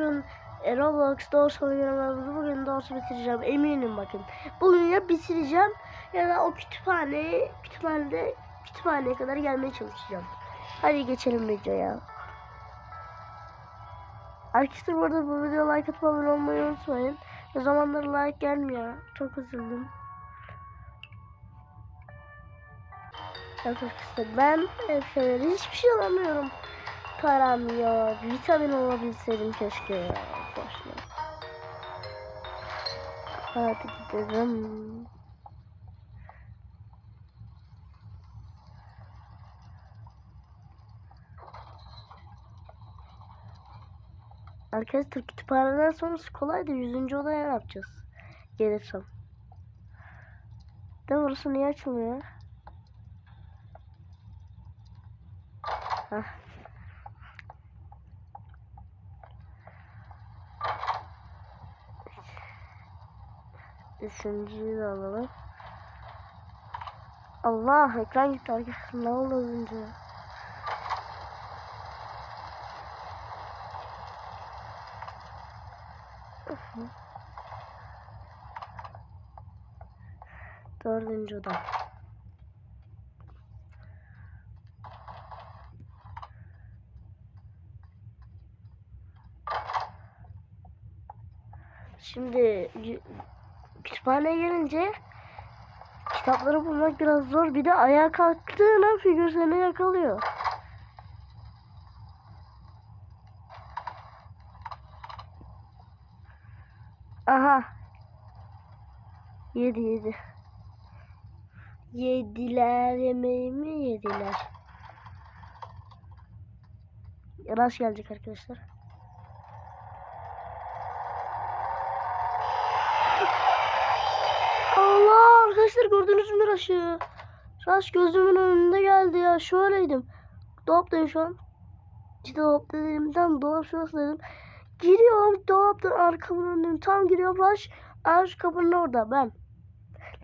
Bugün e, Roblox doğrusu oynamamızı bugün doğrusu bitireceğim eminim bakın. Bugün ya bitireceğim ya da o kütüphaneyi kütüphanede kütüphaneye kadar gelmeye çalışacağım. Hadi geçelim videoya. Arkadaşlar bu arada bu videoya like atıp abone olmayı unutmayın. Ne zamandır like gelmiyor. Çok üzüldüm. Arkadaşlar ben Efe'leri hiçbir şey alamıyorum. Param yok. Vitamin olabilseydim keşke. Boşver. Hadi gidelim. Arkadaşlar kütüphaneden sonrası kolay da 100. odaya ne yapacağız? Gelirsem. De burası niye açılmıyor? Hah. Üçüncüyü de alalım. Allah ekran gitti arkadaşlar. Ne oldu az önce? Dördüncü oda. Şimdi kütüphaneye gelince kitapları bulmak biraz zor. Bir de ayağa kalktığın an figür seni yakalıyor. Aha. Yedi yedi. Yediler yemeğimi yediler. Rast gelecek arkadaşlar. Allah arkadaşlar gördünüz mü Raş'ı? Raş gözümün önünde geldi ya. Şöyleydim. Dolaptayım şu an. İşte dolapta dedim. Tam dolap şurası dedim. Giriyorum dolaptan arkamın önündeyim. Tam giriyorum Raş. Raş kapının orada ben.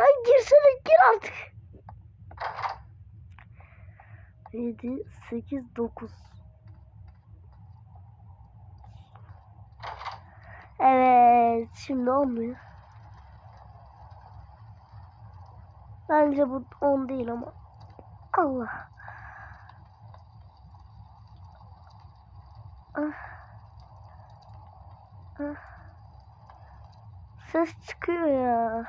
Lan girsene gir artık. 7, 8, 9. Evet. Şimdi olmuyor. Bence bu 10 değil ama. Allah. Ah. Ah. Ses çıkıyor ya.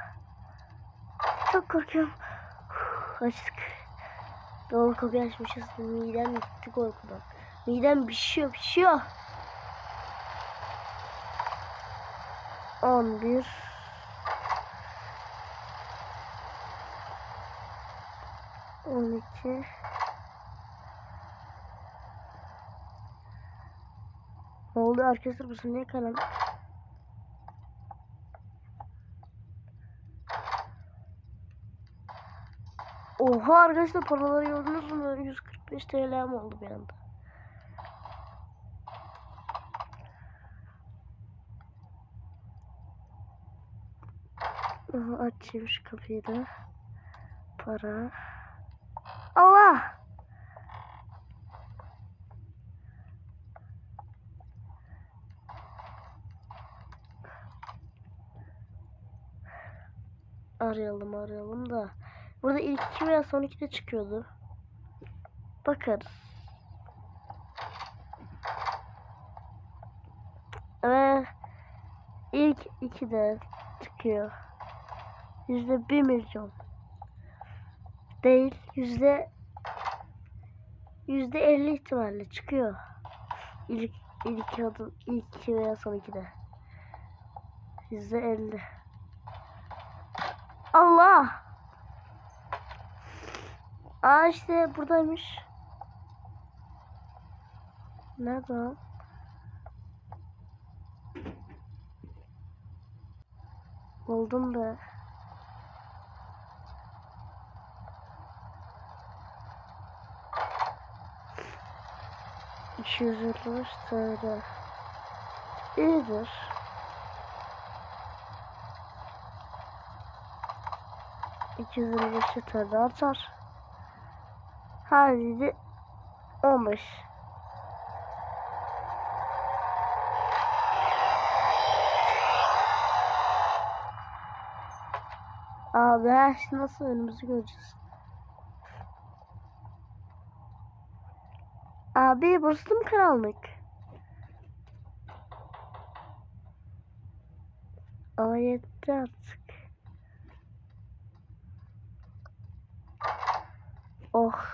Çok korkuyorum. Uf, açtık. Doğru kapıyı açmışız. Midem gitti korkudan. Midem pişiyor pişiyor. 11 12 Ne oldu arkadaşlar bu niye karanlık? Oha arkadaşlar paraları gördünüz mü? 145 TL'm oldu bir anda. Açayım şu kapıyı da. Para. Arayalım arayalım da. Burada ilk iki veya son iki de çıkıyordu. Bakarız. Ve ilk iki de çıkıyor. Yüzde bir milyon. Değil. Yüzde yüzde elli ihtimalle çıkıyor. İlk ilk adım ilk iki veya son iki de. Yüzde elli. Allah! Aa işte buradaymış. Nerede o? Buldum be. 500 vurmuş söyle. İyidir. İki zırhı atar. Her yedi 15. Abi her şey nasıl önümüzü göreceğiz. Abi burası mı karanlık? Ama yetti artık. Oh.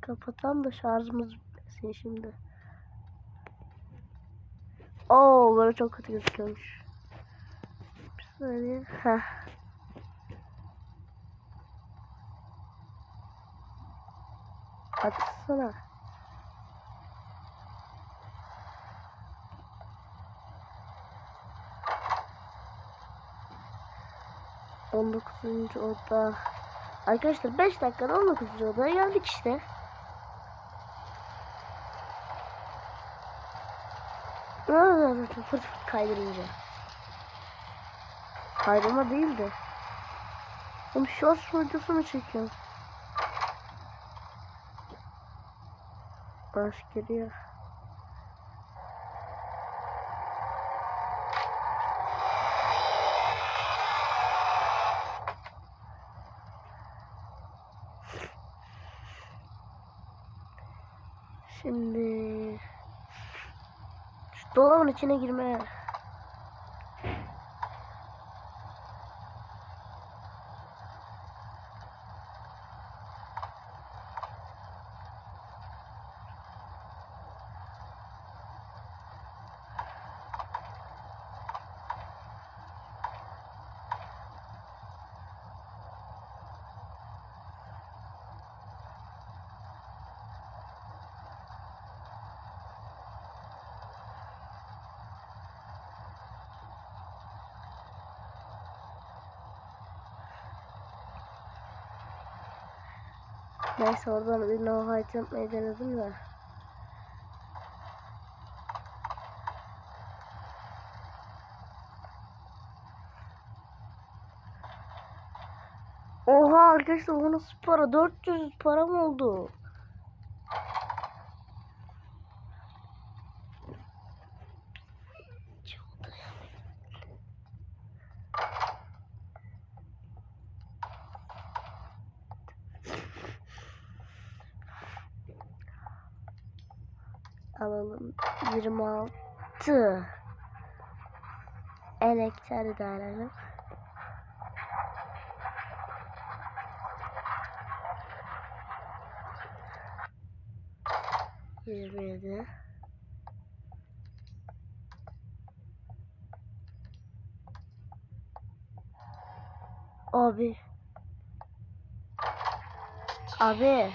Kapatalım da şarjımız bitmesin şimdi. Oo böyle çok kötü gözüküyormuş. Bir saniye. Heh. Açsana. On dokuzuncu oda. Arkadaşlar 5 dakikada 19. odaya geldik işte. Fırt fırt kaydırınca. Kaydırma değil de. Oğlum shorts videosunu çekiyorum. Baş geliyor. Şimdi şu dolabın içine girmeye. Neyse oradan bir no hide yapmayı denedim de. Oha arkadaşlar bu nasıl para? 400 para mı oldu? Alalım 26 Elektri de alalım. Yirmi yedi. Abi. Abi.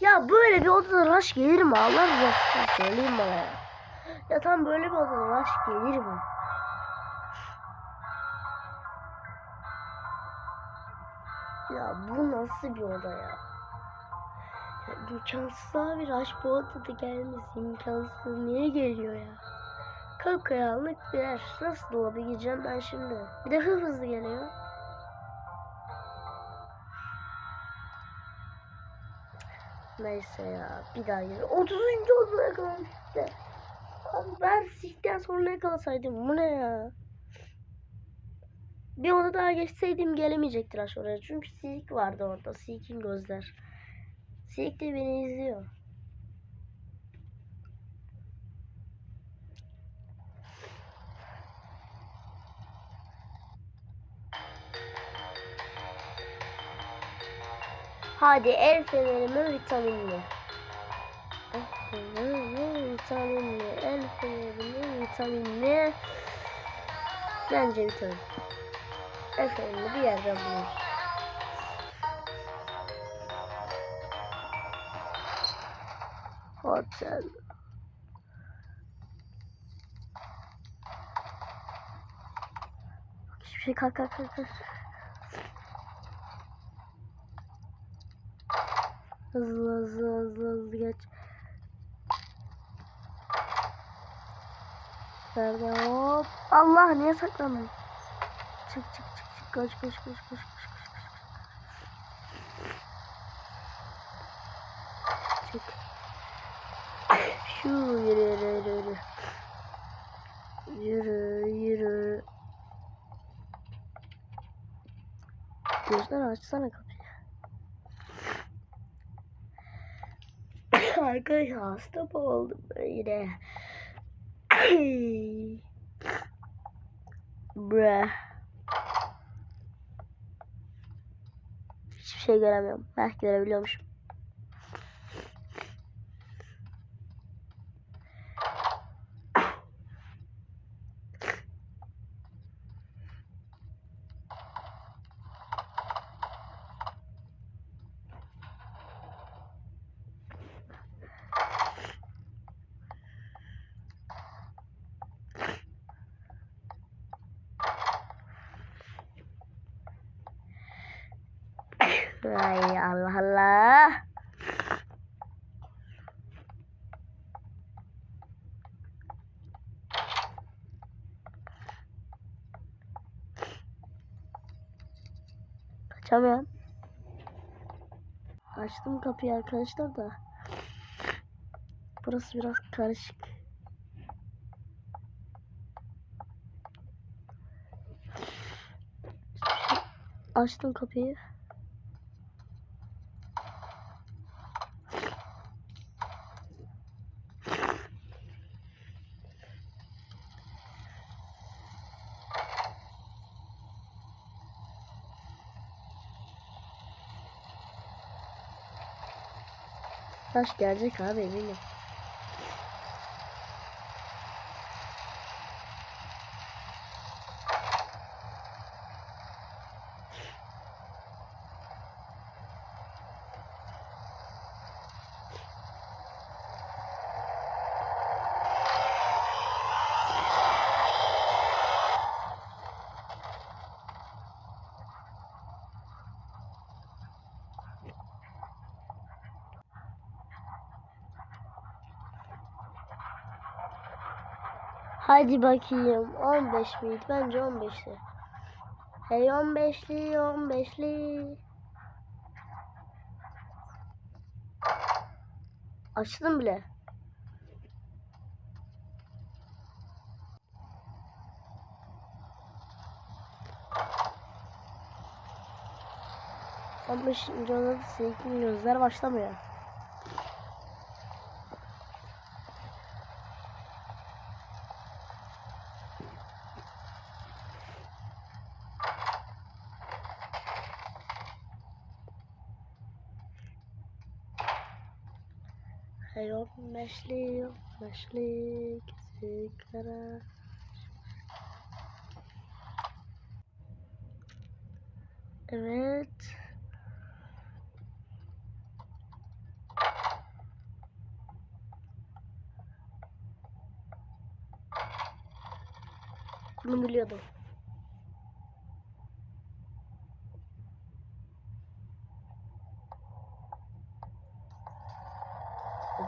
Ya böyle bir odada rush gelir mi? Allah rızası için söyleyeyim bana ya. Ya tam böyle bir odada rush gelir mi? Ya bu nasıl bir oda ya? ya imkansız abi rush bu odada gelmesi imkansız. Niye geliyor ya? Kapkaranlık bir yer. Nasıl dolaba gireceğim ben şimdi? Bir de hızlı geliyor. Neyse ya bir daha gel. 30. odaya kalmış ben sikten sonra yakalasaydım bu ne ya? Bir oda daha geçseydim gelemeyecektir aş oraya. Çünkü Silk vardı orada. Silk'in gözler. Silk de beni izliyor. Hadi el fenerimi vitaminli. Vitaminli. El fenerimi vitaminli. Bence vitamin. El fenerini bir yerden buluruz. Hotel. Hiçbir şey kalk kalk kalk. kalk. Hızlı hızlı hızlı hızlı geç. Nerede hop. Allah niye saklandın? Çık çık çık çık koş koş koş koş koş koş koş. Şu yürü yürü yürü yürü. Yürü. Gözler açsana kapıyı. Arkadaşlar hasta mı oldum yine? Hiçbir şey göremiyorum. Heh görebiliyormuşum. Ay Allah Allah. Kaçamıyorum. Açtım kapıyı arkadaşlar da. Burası biraz karışık. Açtım kapıyı. Taş gelecek abi eminim. Hadi bakayım 15 miydi? Bence 15'ti. Hey 15'li 15'li. Açtım bile. On beşinci odada silkin gözler başlamıyor. Hey on beşli sigara. Evet. Bunu biliyordum.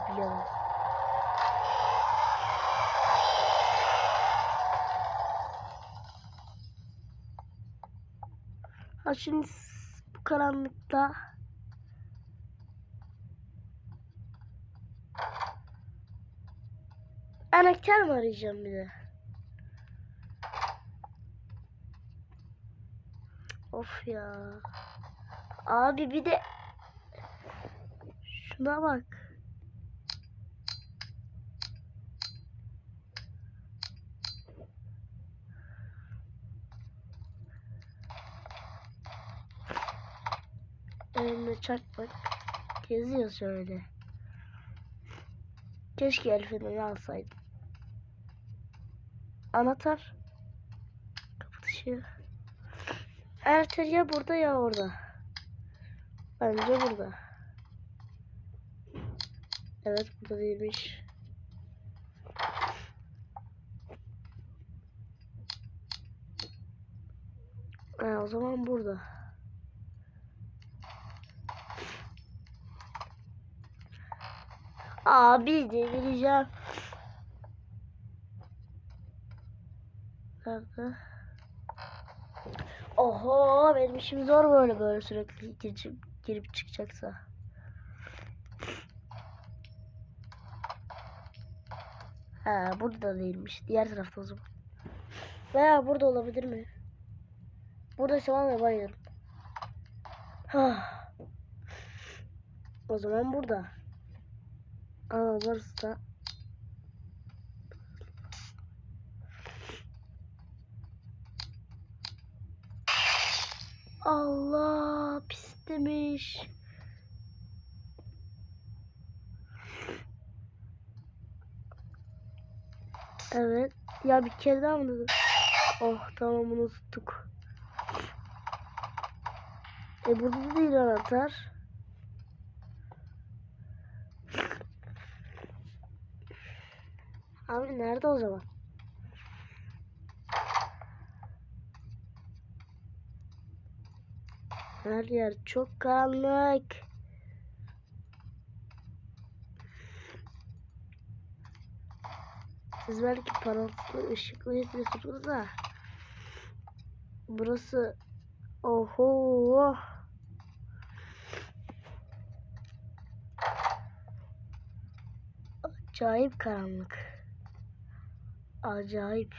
Biliyordum. S- bu karanlıkta anahtar mı arayacağım bir de? Of ya. Abi bir de şuna bak. Elimde çakmak geziyor şöyle. Keşke el feneri alsaydım. Anahtar. Kapı dışı. Anahtar ya burada ya orada. Bence burada. Evet burada değilmiş. Ha, o zaman burada. Abi delireceğim. Nerede? Oho benim işim zor böyle böyle sürekli girip, girip çıkacaksa. Ha burada da değilmiş. Diğer tarafta o zaman. Veya burada olabilir mi? Burada şu an bayılırım. O zaman burada. Ama burası da Allah pis demiş. Evet. Ya bir kere daha mı dedim? Oh tamam bunu tuttuk. E burada da değil anahtar. Abi nerede o zaman? Her yer çok karanlık. Siz belki parıltılı ışıklı izliyorsunuz da. Burası oho. Acayip karanlık. Acayip.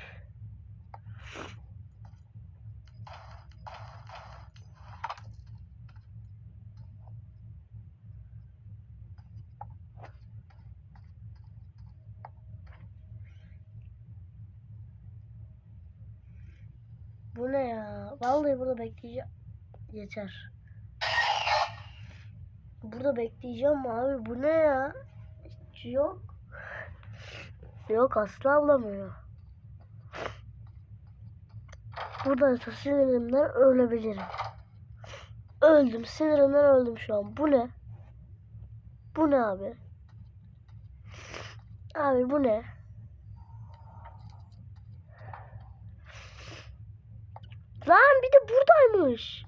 Bu ne ya? Vallahi burada bekleyeceğim. Yeter. Burada bekleyeceğim abi. Bu ne ya? Hiç yok. Yok asla bulamıyor. Burada sinirimden ölebilirim. Öldüm. Sinirimden öldüm şu an. Bu ne? Bu ne abi? Abi bu ne? Lan bir de buradaymış.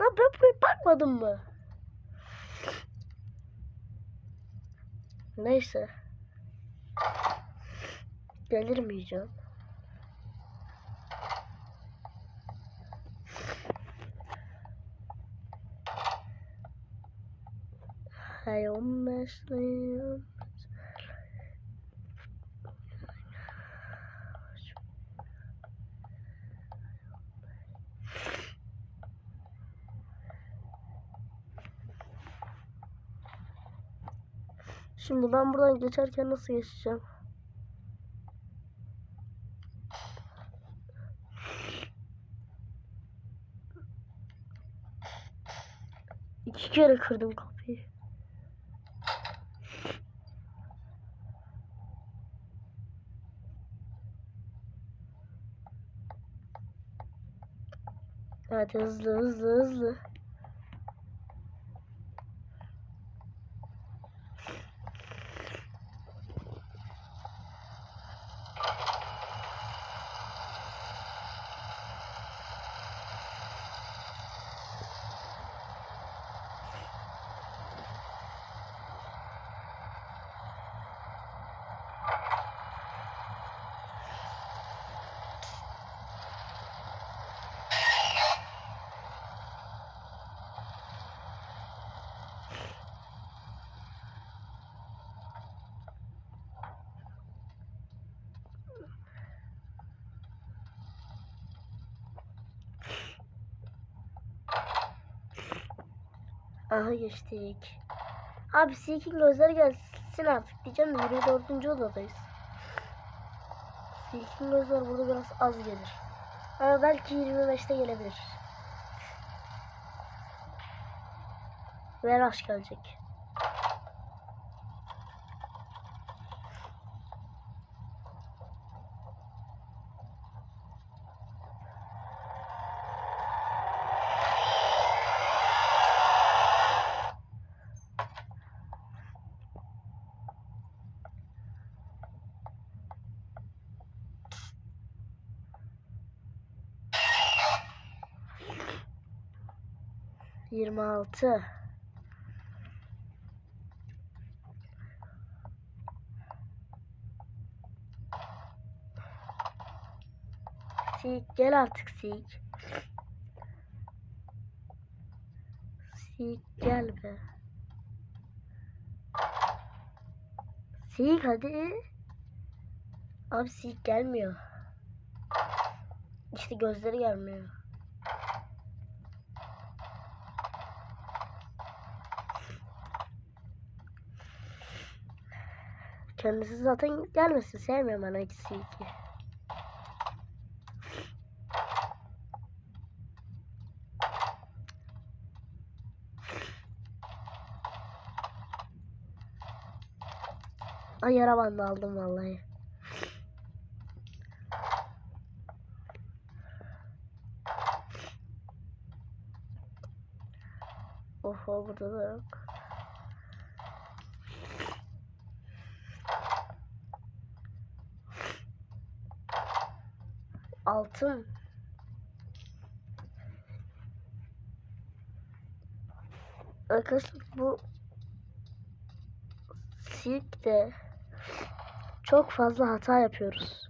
Lan ben buraya bakmadım mı? Neyse. Delirmeyeceğim. On mesleğim. Şimdi ben buradan geçerken nasıl geçeceğim? Kere kırdım kapıyı. Hadi hızlı hızlı hızlı. Aha geçtik. Abi Silk'in gözleri gelsin artık diyeceğim de 24. odadayız. Silk'in gözleri burada biraz az gelir. Ama belki 25'te gelebilir. Ve Rush gelecek. Yirmi altı. Sik gel artık Sik. Sik gel be. Sik hadi. Abi sik gelmiyor. İşte gözleri gelmiyor. Kendisi zaten gelmesin. Sevmiyorum ben ikisi iki. Ay yara bandı aldım vallahi. Oho burada da yok. Altın. Arkadaşlar bu sirkte çok fazla hata yapıyoruz.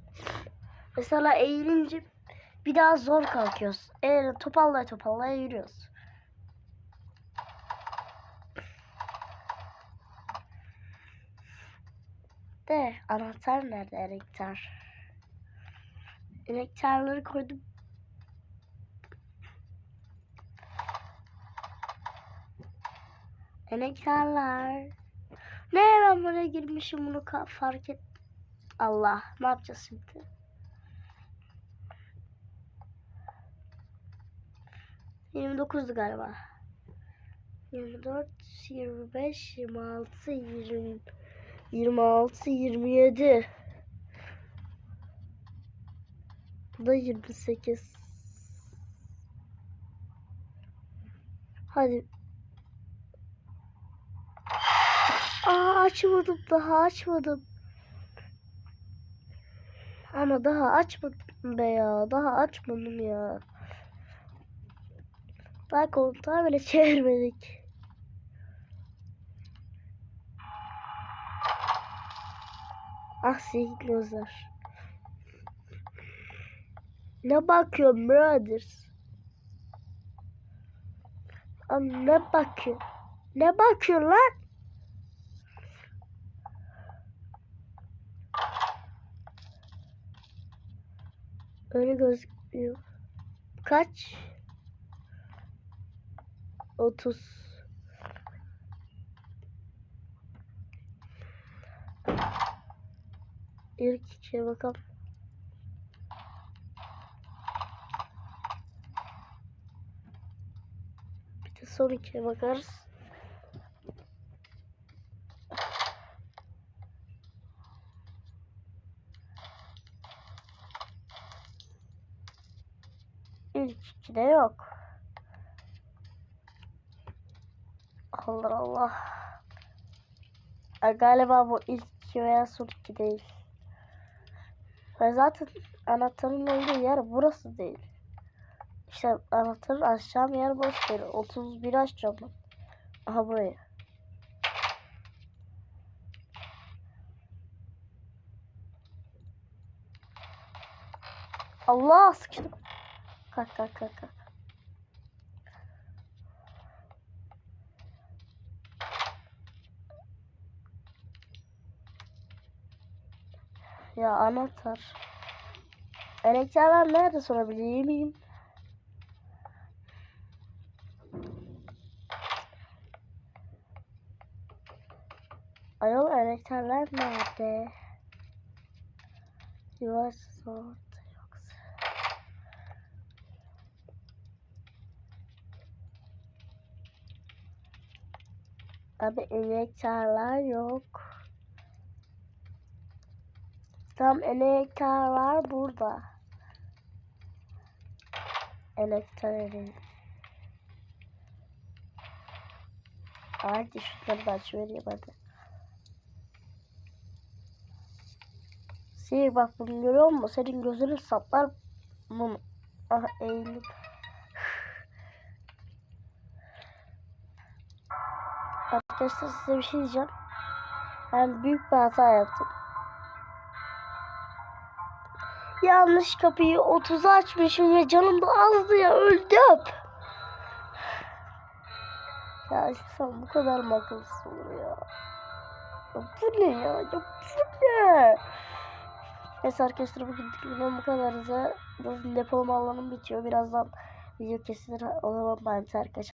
Mesela eğilince bir daha zor kalkıyoruz. Eğer topallaya topallaya yürüyoruz. De anahtar nerede anahtar? Anahtarları koydum. Anahtarlar. Ne ben buraya girmişim bunu fark et. Allah ne yapacağız şimdi? Yirmi dokuzdu galiba. Yirmi dört, yirmi beş, yirmi altı, yirmi, yirmi altı, yirmi yedi. Bu da yirmi sekiz. Hadi. Aa açmadım daha açmadım. Ama daha açmadım be ya. Daha açmadım ya. Daha kontağı bile çevirmedik. Ah sihirli gözler. Ne bakıyorsun brothers? Lan ne bakıyor? Ne bakıyor lan? Öyle gözüküyor. Kaç? 30. İlk ikiye bakalım. Son ikiye bakarız. İlk ikide yok. Allah Allah. Ay, Galiba bu ilk iki veya son iki değil. Ve zaten anahtarın olduğu yer burası değil. İşte anahtarın aşağı yer boş değil. 31 açacağım ben. Aha burayı. Allah sıkıştım. Kalk kalk kalk kalk. Ya anahtar. Elektrikler nerede sorabilir miyim? Ayol elektrikler nerede? Yuvarsız orada yoksa. Abi elektrikler yok. Tam elektrikler burada. Elektrik. Hadi şunları da aç vereyim hadi. Sihir bak bunu görüyor musun? Senin gözünü saplar bunu. Ah eğilip. Arkadaşlar size bir şey diyeceğim. Ben büyük bir hata yaptım. Yanlış kapıyı 30'a açmışım ve canım da azdı ya öldüm. Ya insan bu kadar mı akılsız olur ya? Ya bu ne ya? Ya bu ne? Neyse arkadaşlar bugün bu kadar. Depolama alanım bitiyor. Birazdan video kesilir. O zaman ben arkadaşlar.